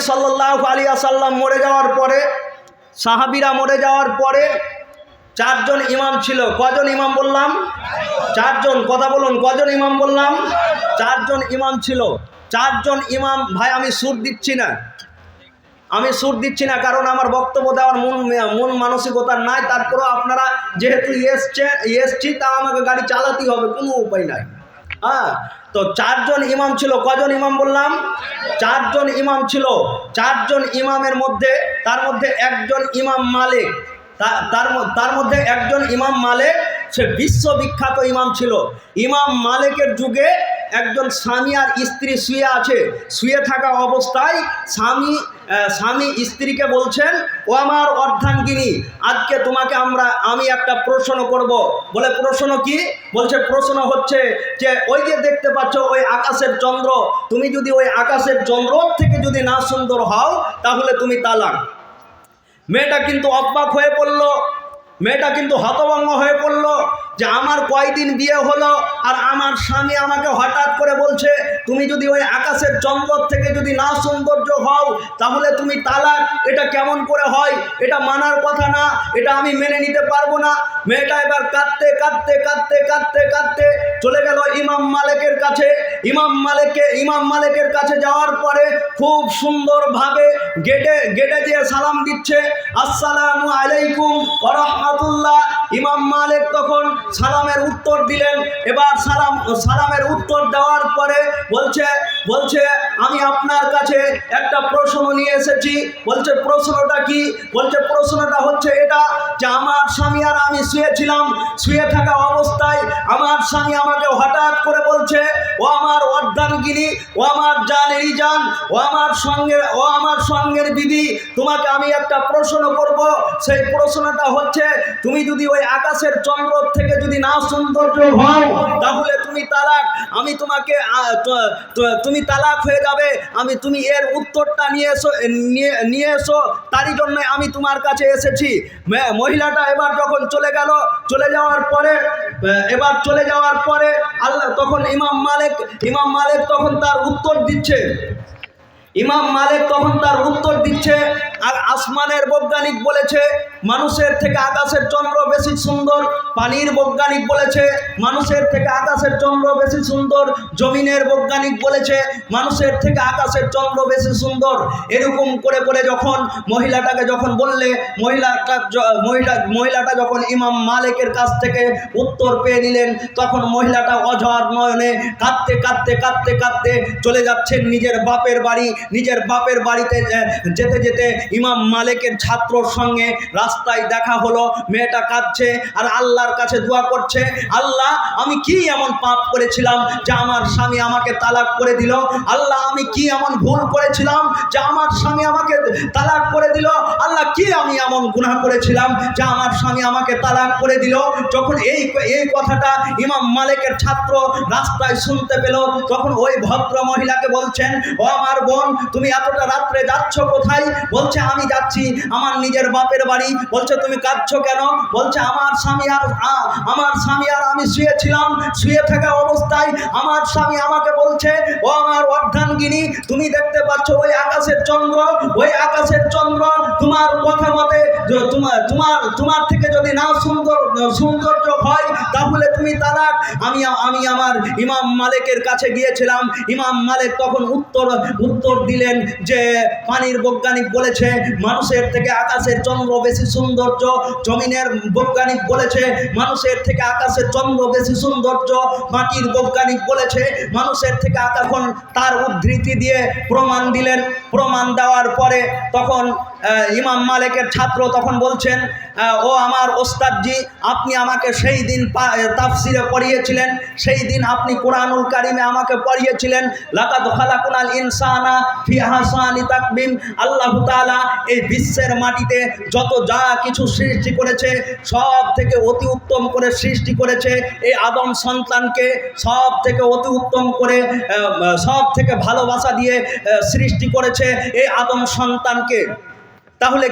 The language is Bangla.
সাল্লাহ আলী আসাল্লাম মরে যাওয়ার পরে, সাহাবিরা মরে যাওয়ার পরে চারজন ইমাম ছিল। কজন ইমাম বললাম? চারজন। কথা বলুন, কজন ইমাম বললাম? চারজন ইমাম ছিল। চারজন ইমাম, ভাই, আমি সুর দিচ্ছি না। আমি সুর দিচ্ছি না কারণ আমার বক্তব্য দেওয়ার মন মন মানসিকতা নাই। তারপরেও আপনারা যেহেতু এসছে এসছি, তা আমাকে গাড়ি চালাতেই হবে, কোনো উপায় নাই। হ্যাঁ তো চারজন ইমাম ছিল, কজন ইমাম বললাম? চারজন ইমাম ছিল, চারজন ইমামের মধ্যে, তার মধ্যে একজন ইমাম মালিক। তার তার মধ্যে একজন ইমাম মালিক, সে বিশ্ববিখ্যাত ইমাম ছিল। ইমাম মালিকের যুগে একজন স্বামী আর স্ত্রী শুয়ে আছে, শুয়ে থাকা অবস্থায় স্বামী স্বামী স্ত্রীকে বলছেন, ও আমার অর্ধাঙ্গিনী, আজকে তোমাকে আমরা, আমি একটা প্রশ্ন করব। বলে, প্রশ্ন কি? বলছে, প্রশ্ন হচ্ছে যে, ওই যে দেখতে পাচ্ছ ওই আকাশের চন্দ্র, তুমি যদি ওই আকাশের চন্দ্র থেকে যদি না সুন্দর হও, তাহলে তুমি তালাক। মেয়েটা কিন্তু অবাক হয়ে পড়ল, মেয়েটা কিন্তু হতভঙ্গ হয়ে পড়ল যে, আমার কয়দিন বিয়ে হলো আর আমার স্বামী আমাকে হঠাৎ করে বলছে, তুমি যদি ওই আকাশের চন্দ্র থেকে যদি না সৌন্দর্য হও, তাহলে তুমি তালাক, এটা কেমন করে হয়? এটা মানার কথা না, এটা আমি মেনে নিতে পারব না। মেয়েটা এবার কাঁদতে কাঁদতে কাঁদতে কাঁদতে কাঁদতে চলে গেল ইমাম মালিকের কাছে। ইমাম মালিককে, ইমাম মালিকের কাছে যাওয়ার পরে খুব সুন্দরভাবে গেটে গেটে দিয়ে সালাম দিচ্ছে, আসসালামু আলাইকুম রহমাতুল্লাহ। ইমাম মালিক তখন সালামের উত্তর দিলেন। এবার সালাম, সালামের উত্তর দেওয়ার পরে বলছে বলছে, আমি আপনার কাছে একটা প্রশ্ন নিয়ে এসেছি। বলছে, প্রশ্নটা কি? বলছে, প্রশ্নটা হচ্ছে এটা যে আমার স্বামী আর আমি শুয়েছিলাম, শুয়ে থাকা অবস্থায় আমার স্বামী আমাকে হঠাৎ করে বলছে, ও আমার অর্ধাঙ্গিনী, ও আমার জানেরই জান, ও আমার সঙ্গে ও আমার সঙ্গের দিদি, তোমাকে আমি একটা প্রশ্ন করব। সেই প্রশ্নটা হচ্ছে, তুমি যদি ওই আকাশের চন্দ্র থেকে যদি না সৌন্দর্য হও, তাহলে তুমি তালাক, আমি তোমাকে তুমি তালাক হয়ে যাবে, আমি, তুমি এর উত্তরটা নিয়ে এসো নিয়ে এসো, তারই জন্য আমি তোমার কাছে এসেছি। মহিলাটা এবার যখন চলে গেল, চলে যাওয়ার পরে এবার চলে যাওয়ার পরে আল্লাহ তখন ইমাম মালিক ইমাম মালিক তখন তার উত্তর দিচ্ছে। ইমাম মালিক তখন তার উত্তর দিচ্ছে আর আসমানের বৈজ্ঞানিক বলেছে, মানুষের থেকে আকাশের চন্দ্র বেশি সুন্দর, পানির বৈজ্ঞানিক বলেছে, মানুষের থেকে আকাশের চন্দ্র বেশি সুন্দর, জমিনের বৈজ্ঞানিক বলেছে, মানুষের থেকে আকাশের চন্দ্র বেশি সুন্দর। এরকম করে করে যখন মহিলাটাকে যখন বললে, মহিলাটা মহিলা, মহিলাটা যখন ইমাম মালিকের কাছ থেকে উত্তর পেয়ে নিলেন, তখন মহিলাটা অঝর নয়নে কাঁদতে কাঁদতে কাঁদতে কাঁদতে চলে যাচ্ছেন নিজের বাপের বাড়ি, নিজের বাপের বাড়িতে যেতে যেতে ইমাম মালিকের ছাত্রর সঙ্গে রাস্তায় দেখা হলো, মেয়েটা কাঁদছে আর আল্লাহর কাছে দোয়া করছে, আল্লাহ, আমি কি এমন পাপ করেছিলাম যে আমার স্বামী আমাকে তালাক করে দিল? আল্লাহ, আমি কি এমন ভুল করেছিলাম যে আমার স্বামী আমাকে তালাক করে দিল? আল্লাহ, কি আমি এমন গুনাহ করেছিলাম যে আমার স্বামী আমাকে তালাক করে দিল? যখন এই এই কথাটা ইমাম মালিকের ছাত্র রাস্তায় শুনতে পেল, তখন ওই ভদ্র মহিলাকে বলছেন, ও আমার বোন, তুমি এতটা রাত্রে যাচ্ছ কোথায়? বলছে আমি যাচ্ছি, আমার নিজের বাপের বাড়ি। বলছে, তুমি কাঁদছো কেন? বলছে, আমার স্বামী আর আমার স্বামী আর আমি শুয়েছিলাম, শুয়ে থাকা অবস্থায় আমার স্বামী আমাকে বলছে, ও আমার অর্ধাঙ্গিনী, তুমি দেখতে পাচ্ছ ওই আকাশের চন্দ্র, ওই আকাশের চন্দ্র তোমার কথা মতে, তোমার তোমার তোমার থেকে যদি না সুন্দর, সৌন্দর্য হয়, তাহলে তুমি তালাক। আমি আমি আমার ইমাম মালিকের কাছে গিয়েছিলাম। ইমাম মালিক তখন উত্তর উত্তর দিলেন যে, পানির বৈজ্ঞানিক বলেছে মানুষের থেকে আকাশের চন্দ্র বেশি সৌন্দর্য, জমিনের বৈজ্ঞানিক বলেছে, মানুষের থেকে আকাশের চন্দ্র বেশি সৌন্দর্য, মাটির বৈজ্ঞানিক বলেছে, মানুষের থেকে আকাশ এখন তার উদ্ধৃতি দিয়ে প্রমাণ দিলেন। প্রমাণ দেওয়ার পরে তখন ইমাম মালিকের ছাত্র তখন বলছেন ও আমার ওস্তাদজি, আপনি আমাকে সেই দিন তাফসিরে পড়িয়েছিলেন, সেই দিন আপনি কোরআনুল কারিমে আমাকে পড়িয়েছিলেন। লাকাদ খালাকুনাল ইনসানা ফি হাসানি তাকবিম আল্লাহ তাআলা এই বিশ্বের মাটিতে যত যা কিছু সৃষ্টি করেছে, সব থেকে অতি উত্তম করে সৃষ্টি করেছে এই আদম সন্তানকে, সব থেকে অতি উত্তম করে সব থেকে ভালোবাসা দিয়ে সৃষ্টি করেছে এই আদম সন্তানকে। তাহলে